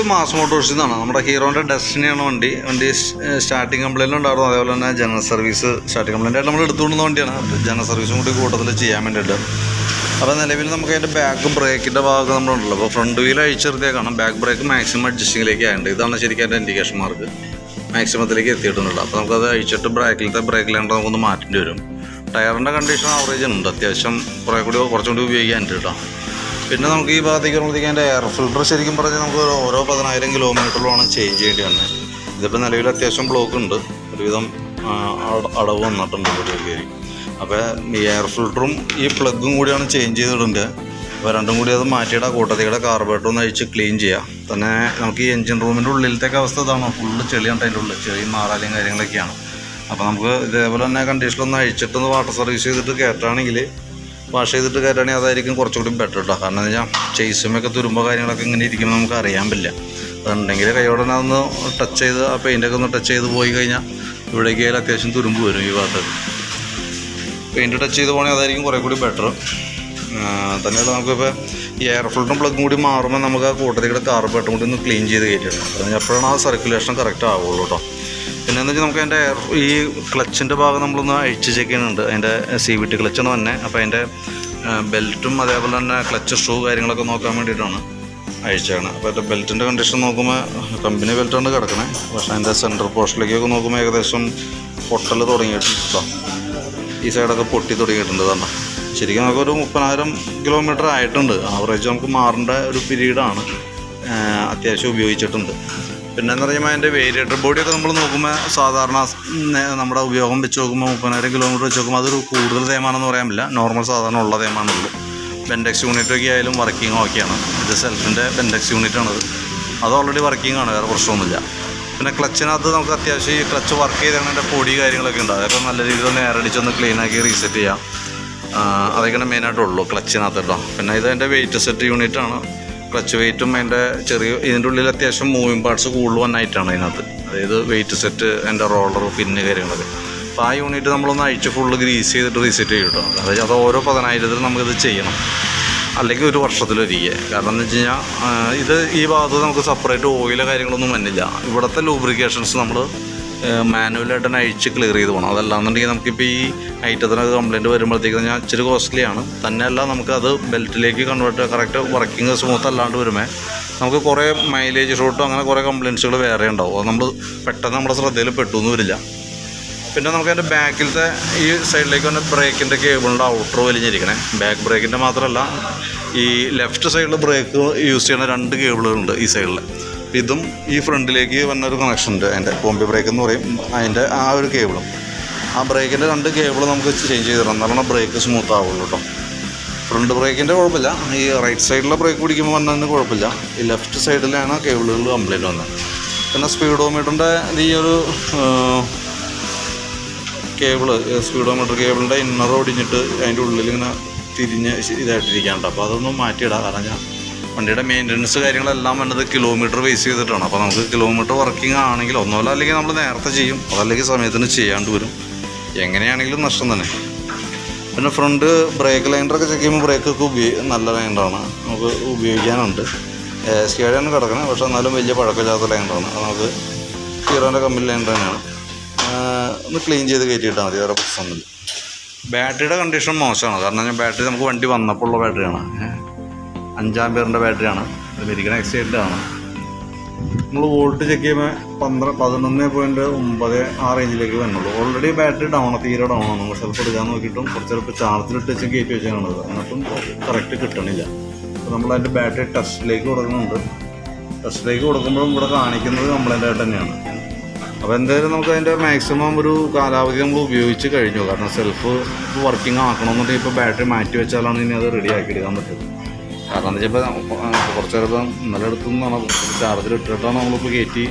ഇത് മാസ് മോട്ടോഴ്സിൽ നിന്നാണ്. നമ്മുടെ ഹീറോന്റെ ഡെസ്റ്റിനിയാണ് വണ്ടി. വണ്ടി സ്റ്റാർട്ടിംഗ് കംപ്ലൈന്റ് ഉണ്ടായിരുന്നു. അതേപോലെ തന്നെ ജനറൽ സർവീസ് സ്റ്റാർട്ടിംഗ് കംപ്ലൈന്റ് ആയിട്ട് നമ്മൾ എടുത്തുകൊണ്ടുന്ന വണ്ടിയാണ്. ജനറൽ സർവീസും കൂടി കൂട്ടത്തിൽ ചെയ്യാൻ വേണ്ടിയിട്ട്. അപ്പോൾ നിലവിൽ നമുക്ക് അതിന്റെ ബാക്ക് ബ്രേക്കിന്റെ ഭാഗം നമ്മളുണ്ടല്ലോ. അപ്പോൾ ഫ്രണ്ട് വീൽ അഴിച്ചെടുത്തേക്കാണ് ബാക്ക് ബ്രേക്ക് മാക്സിമം അഡ്ജസ്റ്റിങ്ങിലേക്ക് ആയിട്ടുണ്ട്. ഇതാണ് ശരിക്കും അതിന്റെ ഇൻഡിക്കേഷൻ മാർക്ക് മാക്സിമത്തിലേക്ക് എത്തിയിട്ടുണ്ടല്ലോ. അപ്പോൾ നമുക്കത് അഴിച്ചിട്ട് ബ്രേക്കിലത്തെ ബ്രേക്ക് ലൈൻഡർ നമുക്കൊന്ന് മാറ്റേണ്ടി വരും. ടയറിന്റെ കണ്ടീഷൻ ആവറേജ് ഉണ്ട്. അത്യാവശ്യം കുറേ കൂടി കുറച്ചും കൂടി ഉപയോഗിക്കാൻ കേട്ടോ. പിന്നെ നമുക്ക് ഈ ഭാഗത്തേക്ക് വരുമ്പോഴത്തേക്ക് അതിന്റെ എയർ ഫിൽട്ടർ ശരിക്കും പറഞ്ഞാൽ നമുക്ക് ഓരോ പതിനായിരം കിലോമീറ്ററിലാണ് ചേഞ്ച് ചെയ്യേണ്ടി വന്നത് ഇതിപ്പോൾ നിലവിൽ അത്യാവശ്യം ബ്ലോക്ക് ഉണ്ട്. ഒരുവിധം അടവ് വന്നിട്ടുണ്ട് ഒരു അപ്പോൾ ഈ എയർ ഫിൽട്ടറും ഈ പ്ലഗും കൂടിയാണ് ചേഞ്ച് ചെയ്തിടേണ്ടത് അപ്പോൾ രണ്ടും കൂടി അത് മാറ്റിയിട്ട് കൂട്ടത്തിയുടെ കാർബേറ്റർ ഒന്ന് അഴിച്ച് ക്ലീൻ ചെയ്യാം. തന്നെ നമുക്ക് ഈ എഞ്ചിൻ റൂമിന്റെ ഉള്ളിലത്തേക്ക് അവസ്ഥ ഇതാണ്. ഫുള്ള് ചെളിയാണ് അതിന്റെ ഉള്ളിൽ. ചെളി മാറാലും കാര്യങ്ങളൊക്കെയാണ്. അപ്പോൾ നമുക്ക് ഇതേപോലെ തന്നെ കണ്ടീഷനൊന്ന് അഴിച്ചിട്ടൊന്ന് വാട്ടർ സർവീസ് ചെയ്തിട്ട് കയറ്റുകയാണെങ്കിൽ വാഷ് ചെയ്തിട്ട് കയറുകയാണെങ്കിൽ അതായിരിക്കും കുറച്ചുകൂടി ബെറ്റർ കേട്ടോ കാരണം എന്താ വെച്ചാൽ ചെയ്സുമൊക്കെ തുരുമ്പോ കാര്യങ്ങളൊക്കെ ഇങ്ങനെ ഇരിക്കുമ്പോൾ നമുക്ക് അറിയാൻ പറ്റില്ല. അതുണ്ടെങ്കിൽ കൈയോടെ ഒന്ന് ടച്ച് ചെയ്ത് ആ പെയിന്റൊക്കെ ഒന്ന് ടച്ച് ചെയ്ത് പോയി കഴിഞ്ഞാൽ ഇവിടേക്ക് ആയാലും അത്യാവശ്യം തുരുമ്പ് വരും ഈ ഭാഗത്ത്. പെയിന്റ് ടച്ച് ചെയ്ത് പോകണമെങ്കിൽ അതായിരിക്കും കുറേ കൂടി ബെറ്റർ തന്നെയല്ല നമുക്കിപ്പോൾ ഈ എയർ ഫിൽറ്ററും പ്ലഗും കൂടി മാറുമ്പോൾ നമുക്ക് ആ കൂട്ടത്തിൽ കൂട്ടത്തിയുടെ കാർബേറ്റും കൂടി ഒന്ന് ക്ലീൻ ചെയ്ത് കയറ്റിയിട്ടുണ്ട് അപ്പോഴാണ് ആ സർക്കുലേഷൻ കറക്റ്റ് ആവുള്ളൂ കേട്ടോ പിന്നെ എന്ന് വെച്ചാൽ നമുക്ക് അതിന്റെ ഈ ക്ലച്ചിന്റെ ഭാഗം നമ്മളൊന്ന് അഴിച്ച് ചെക്ക് ചെയ്യുന്നുണ്ട്. അതിന്റെ സി വി ടി ക്ലച്ചാണ് തന്നെ അപ്പോൾ അതിന്റെ ബെൽറ്റും അതേപോലെ തന്നെ ക്ലച്ച് ഷൂ കാര്യങ്ങളൊക്കെ നോക്കാൻ വേണ്ടിയിട്ടാണ് അഴിച്ചാണ് അപ്പോൾ അതിന്റെ ബെൽറ്റിന്റെ കണ്ടീഷൻ നോക്കുമ്പോൾ കമ്പനി ബെൽറ്റാണ് കിടക്കണേ. പക്ഷേ അതിന്റെ സെന്റർ പോർഷനിലേക്കൊക്കെ നോക്കുമ്പോൾ ഏകദേശം പൊട്ടൽ തുടങ്ങിയിട്ടുണ്ട് ഈ സൈഡൊക്കെ പൊട്ടി തുടങ്ങിയിട്ടുണ്ട് തന്നെ ശരിക്കും നമുക്ക് ഒരു മുപ്പതിനായിരം കിലോമീറ്റർ ആയിട്ടുണ്ട്. ആവറേജ് നമുക്ക് മാറേണ്ട ഒരു പീരീഡാണ് അത്യാവശ്യം ഉപയോഗിച്ചിട്ടുണ്ട്. പിന്നെ എന്ന് പറയുമ്പോൾ അതിന്റെ വേരിയേറ്റർ ബോഡിയൊക്കെ നമ്മൾ നോക്കുമ്പോൾ സാധാരണ നമ്മുടെ ഉപയോഗം വെച്ച് നോക്കുമ്പോൾ മുപ്പതിനായിരം കിലോമീറ്റർ വെച്ച് നോക്കുമ്പോൾ അതൊരു കൂടുതൽ തേമാണെന്ന് പറയാൻ പറ്റില്ല. നോർമൽ സാധാരണ ഉള്ള തേമാണുള്ളൂ ബെൻഡെക്സ് യൂണിറ്റൊക്കെ ആയാലും വർക്കിംഗ് ഓക്കെയാണ് ഇത് സെൽഫിന്റെ ബെൻഡെക്സ് യൂണിറ്റാണത് അത് ഓൾറെഡി വർക്കിംഗ് ആണ് വേറെ പ്രശ്നമൊന്നുമില്ല. പിന്നെ ക്ലച്ചിനകത്ത് നമുക്ക് അത്യാവശ്യം ഈ ക്ലച്ച് വർക്ക് ചെയ്താണ് അതിന്റെ പൊടി കാര്യങ്ങളൊക്കെ ഉണ്ട് അതൊക്കെ നല്ല രീതിയിൽ നേരടിച്ചൊന്ന് ക്ലീൻ ആക്കി റീസെറ്റ് ചെയ്യാം. അതൊക്കെയാണ് മെയിനായിട്ടുള്ളൂ ക്ലച്ചിനകത്ത് കേട്ടോ പിന്നെ ഇത് അതിന്റെ വെയിറ്റ് സെറ്റ് യൂണിറ്റാണ് ക്ലച്ച് വെയിറ്റും അതിന്റെ ചെറിയ ഇതിന്റെ ഉള്ളിൽ അത്യാവശ്യം മൂവിങ് പാർട്സ് കൂടുതൽ വന്നായിട്ടാണ് അതിനകത്ത്. അതായത് വെയിറ്റ് സെറ്റ് അതിന്റെ റോളർ പിന്ന് കാര്യങ്ങളൊക്കെ. അപ്പോൾ ആ യൂണിറ്റ് നമ്മളൊന്ന് അഴിച്ച് ഫുള്ള് ഗ്രീസ് ചെയ്തിട്ട് റീസെറ്റ് ചെയ്യും കേട്ടോ. അതായത് അത് ഓരോ പതിനായിരത്തിൽ നമുക്കിത് ചെയ്യണം. അല്ലെങ്കിൽ ഒരു വർഷത്തിലൊരിക്കുക കാരണം എന്ന് വെച്ച് കഴിഞ്ഞാൽ ഇത് ഈ ഭാഗത്ത് നമുക്ക് സെപ്പറേറ്റ് ഓയിലോ കാര്യങ്ങളൊന്നും വന്നില്ല. ഇവിടുത്തെ ലൂബ്രിക്കേഷൻസ് നമ്മൾ മാനുവലായിട്ട് തന്നെ അഴിച്ച് ക്ലിയർ ചെയ്ത് പോകണം അതല്ലാന്നുണ്ടെങ്കിൽ നമുക്കിപ്പോൾ ഈ ഐറ്റത്തിനൊക്കെ കംപ്ലയിന്റ് വരുമ്പോഴത്തേക്ക് ഞാൻ ഇച്ചിരി കോസ്റ്റ്ലിയാണ് തന്നെയല്ല നമുക്കത് ബെൽറ്റിലേക്ക് കൺവേർട്ട് കറക്റ്റ് വർക്കിംഗ് സ്മൂത്ത് അല്ലാണ്ട് വരുമേ. നമുക്ക് കുറേ മൈലേജ് ഷോട്ടും അങ്ങനെ കുറേ കംപ്ലയിൻസുകൾ വേറെ ഉണ്ടാവും. അത് നമ്മൾ പെട്ടെന്ന് നമ്മുടെ ശ്രദ്ധയിൽ പെട്ടൊന്നും വരില്ല. പിന്നെ നമുക്ക് അതിന്റെ ബാക്കിലത്തെ ഈ സൈഡിലേക്ക് വന്ന ബ്രേക്കിന്റെ കേബിളിന്റെ ഔട്ടർ വലിഞ്ഞിരിക്കണേ. ബാക്ക് ബ്രേക്കിന്റെ മാത്രമല്ല ഈ ലെഫ്റ്റ് സൈഡിൽ ബ്രേക്ക് യൂസ് ചെയ്യുന്ന രണ്ട് കേബിളുകളുണ്ട് ഈ സൈഡിൽ ഇതും ഈ ഫ്രണ്ടിലേക്ക് വന്ന ഒരു കണക്ഷൻ ഉണ്ട്. അതിന്റെ കോമ്പി ബ്രേക്ക് എന്ന് പറയും. അതിന്റെ ആ ഒരു കേബിളും. ആ ബ്രേക്കിന്റെ രണ്ട് കേബിൾ നമുക്ക് ചേഞ്ച് ചെയ്ത് തരണം എന്നാലാണ് ബ്രേക്ക് സ്മൂത്ത് ആവുള്ളൂ കേട്ടോ ഫ്രണ്ട് ബ്രേക്കിന്റെ കുഴപ്പമില്ല. ഈ റൈറ്റ് സൈഡിലെ ബ്രേക്ക് പിടിക്കുമ്പോൾ വന്നതിന് കുഴപ്പമില്ല. ഈ ലെഫ്റ്റ് സൈഡിലാണ് കേബിളുകൾ കംപ്ലൈന്റ് വന്നത്. പിന്നെ സ്പീഡോമീറ്ററിന്റെ ഈ ഒരു കേബിൾ സ്പീഡോമീറ്റർ കേബിളിന്റെ ഇന്നർ ഒടിഞ്ഞിട്ട് അതിന്റെ ഉള്ളിൽ ഇങ്ങനെ തിരിഞ്ഞ് ഇതായിട്ടിരിക്കാനുണ്ട് അപ്പോൾ അതൊന്നും മാറ്റിയിടാം. കാരണം ഞാൻ വണ്ടിയുടെ മെയിന്റനൻസ് കാര്യങ്ങളെല്ലാം വന്നത് കിലോമീറ്റർ ബേസ് ചെയ്തിട്ടാണ്. അപ്പോൾ നമുക്ക് കിലോമീറ്റർ വർക്കിംഗ് ആണെങ്കിൽ ഒന്നുമല്ല അല്ലെങ്കിൽ നമ്മൾ നേരത്തെ ചെയ്യും. അതല്ലെങ്കിൽ സമയത്തിന് ചെയ്യാണ്ട് വരും. എങ്ങനെയാണെങ്കിലും നഷ്ടം തന്നെ. പിന്നെ ഫ്രണ്ട് ബ്രേക്ക് ലൈൻഡറൊക്കെ ചെക്ക് ചെയ്യുമ്പോൾ ബ്രേക്കൊക്കെ ഉപയോഗി നല്ല ലൈൻഡറാണ് നമുക്ക് ഉപയോഗിക്കാനുണ്ട്. സ്കേഡാണ് കിടക്കുന്നത് പക്ഷേ എന്നാലും വലിയ പഴക്കമില്ലാത്ത ലൈൻഡറാണ് അത് നമുക്ക് ഹീറോന്റെ കമ്പനി ലൈൻഡർ തന്നെയാണ്. ഒന്ന് ക്ലീൻ ചെയ്ത് കയറ്റിയിട്ടാൽ മതി. വേറെ പ്രശ്നമൊന്നുമില്ല. ബാറ്ററിയുടെ കണ്ടീഷൻ മോശമാണ്. കാരണം ഞാൻ ബാറ്ററി നമുക്ക് വണ്ടി വന്നപ്പോൾ ഉള്ള ബാറ്ററിയാണ്. അഞ്ചാം പേരിന്റെ ബാറ്ററിയാണ് അമേരിക്കൻ എക്സൈഡിലാണ് നമ്മൾ വോൾട്ട് ചെക്ക് ചെയ്യുമ്പോൾ പന്ത്രണ്ട് പതിനൊന്ന് പോയിന്റ് ഒമ്പത് ആ റേഞ്ചിലേക്ക് വരുന്നുള്ളൂ. ഓൾറെഡി ബാറ്ററി ഡൗൺ തീരെ ഡൗൺ ആണ്. നമ്മൾ ചിലപ്പോൾ എടുക്കാൻ നോക്കിയിട്ടും കുറച്ച് ചിലപ്പോൾ ചാർജിലിട്ട് വെച്ച് കയറ്റി വെച്ചാണ് എന്നിട്ടും കറക്റ്റ് കിട്ടണില്ല. അപ്പോൾ നമ്മൾ അതിന്റെ ബാറ്ററി ടെസ്റ്റിലേക്ക് കൊടുക്കുന്നുണ്ട്. ടെസ്റ്റിലേക്ക് കൊടുക്കുമ്പോഴും ഇവിടെ കാണിക്കുന്നത് കംപ്ലൈന്റ് ആയിട്ട് തന്നെയാണ്. അപ്പോൾ എന്തായാലും നമുക്ക് അതിന്റെ മാക്സിമം ഒരു കാലാവധി നമ്മൾ ഉപയോഗിച്ച് കഴിഞ്ഞു. കാരണം സെൽഫ് വർക്കിംഗ് ആക്കണമെന്നുണ്ടെങ്കിൽ ഇപ്പോൾ ബാറ്ററി മാറ്റി വെച്ചാലാണ് ഇനി അത് റെഡി ആക്കി എടുക്കാൻ പറ്റുള്ളൂ. കാരണം എന്ന് വെച്ചാൽ കുറച്ച് നേരം ഇന്നലെ അടുത്തുനിന്നാണ് ചാർജർ ഇട്ടിട്ടാണ് നമ്മളിപ്പോൾ കയറ്റി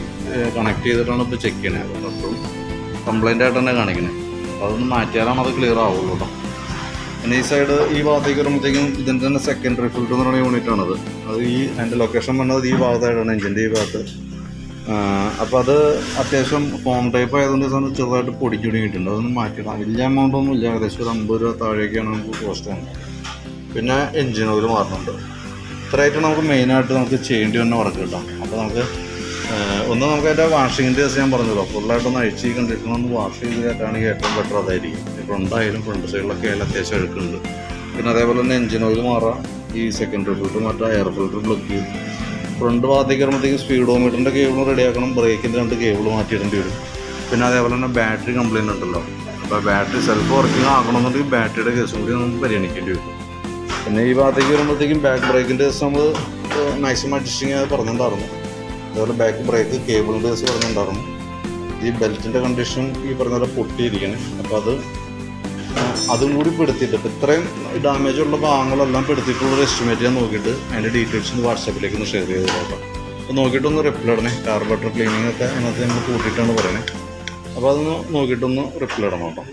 കണക്ട് ചെയ്തിട്ടാണ് ഇപ്പോൾ ചെക്ക് ചെയ്യണത് അപ്പം കംപ്ലൈന്റ് ആയിട്ട് തന്നെ കാണിക്കണേ. അപ്പോൾ അതൊന്ന് മാറ്റിയാലാണ് അത് ക്ലിയർ ആവുള്ളൂ കേട്ടോ പിന്നെ ഈ സൈഡ് ഈ ഭാഗത്തേക്ക് വരുമ്പോഴത്തേക്കും ഇതിന്റെ തന്നെ സെക്കൻഡറി ഫിൽറ്റർ എന്ന് പറയുന്ന യൂണിറ്റ് ആണത്. അത് ഈ അതിന്റെ ലൊക്കേഷൻ വന്നത് ഈ ഭാഗത്തായിട്ടാണ് എഞ്ചിന്റെ ഈ ഭാഗത്ത്. അപ്പോൾ അത് അത്യാവശ്യം ഫോം ടൈപ്പ് ആയതുകൊണ്ട് സാധനം ചെറുതായിട്ട് പൊടിച്ചു തുടങ്ങിയിട്ടുണ്ട് അതൊന്നും മാറ്റിയിടാം. വലിയ എമൗണ്ട് ഒന്നും ഇല്ല. ഏകദേശം ഒരു അമ്പത് രൂപ താഴേക്കാണ് നമുക്ക് കോസ്റ്റ് വന്നത് പിന്നെ എൻജിൻ ഓയിൽ മാറുന്നുണ്ട്. ഇത്രയായിട്ട് നമുക്ക് മെയിനായിട്ട് നമുക്ക് ചെയ്യേണ്ടി വന്ന വർക്ക് കിട്ടാം അപ്പോൾ നമുക്ക് ഒന്ന് നമുക്ക് അതിന്റെ വാഷിങ്ങിന്റെ ദിവസം ഞാൻ പറഞ്ഞല്ലോ. ഫുള്ളായിട്ട് ഒന്ന് അഴിച്ച് ഈ കണ്ടിരിക്കണം ഒന്ന് വാഷ് ചെയ്ത് കയറ്റാണെങ്കിൽ ഏറ്റവും ബെറ്റർ അതായിരിക്കും. ഫ്രണ്ട് ആയാലും ഫ്രണ്ട് സൈഡിലൊക്കെ ആയാലും അത്യാവശ്യം അഴുക്കുണ്ട്. പിന്നെ അതേപോലെ തന്നെ എൻജിൻ ഓയിൽ മാറാം. ഈ സെക്കൻഡറി ഫിൽറ്റർ മറ്റേ എയർ ഫിൽറ്റർ ബ്ലോക്ക് ചെയ്യും ഫ്രണ്ട് ഭാഗത്തേക്ക് വരുമ്പോഴത്തേക്കും സ്പീഡോമീറ്ററിന്റെ കേബിൾ റെഡിയാക്കണം ബ്രേക്കിന്റെ രണ്ട് കേബിൾ മാറ്റിയിടേണ്ടി വരും. പിന്നെ അതേപോലെ തന്നെ ബാറ്ററി കംപ്ലയിന്റ് ഉണ്ടല്ലോ. അപ്പോൾ ബാറ്ററി സെൽഫ് വർക്കിംഗ് ആകണമെന്നുണ്ടെങ്കിൽ ബാറ്ററിയുടെ കേസും കൂടി നമുക്ക് പരിഗണിക്കേണ്ടി വരും. പിന്നെ ഈ ഭാഗത്തേക്ക് വരുമ്പോഴത്തേക്കും ബാക്ക് ബ്രേക്കിന്റെ കേസ് നമ്മൾ മാക്സിമം അഡ്ജസ്റ്റിങ് അത് പറഞ്ഞിട്ടുണ്ടായിരുന്നു. അതുപോലെ ബാക്ക് ബ്രേക്ക് കേബിളിന്റെ കേസ് പറഞ്ഞിട്ടുണ്ടായിരുന്നു. ഈ ബെൽറ്റിന്റെ കണ്ടീഷൻ ഈ പറഞ്ഞ പോലെ പൊട്ടിയിരിക്കണേ. അപ്പോൾ അത് അതും കൂടി പെടുത്തിയിട്ട് ഇപ്പം ഇത്രയും ഡാമേജ് ഉള്ള ഭാഗങ്ങളെല്ലാം പെടുത്തിയിട്ടുള്ളൊരു എസ്റ്റിമേറ്റ് ഞാൻ നോക്കിയിട്ട് അതിന്റെ ഡീറ്റെയിൽസ് ഒന്ന് വാട്സാപ്പിലേക്ക് ഒന്ന് ഷെയർ ചെയ്ത് നോക്കാം അപ്പോൾ നോക്കിയിട്ടൊന്ന് റിപ്ലൈ ഇടണേ. കാർബറേറ്റർ ക്ലീനിങ് ഒക്കെ അതിനകത്ത് നമ്മൾ കൂട്ടിയിട്ടാണ് പറയണേ. അപ്പോൾ അതൊന്ന് നോക്കിയിട്ടൊന്ന് റിപ്ലൈ ഇടണം കേട്ടോ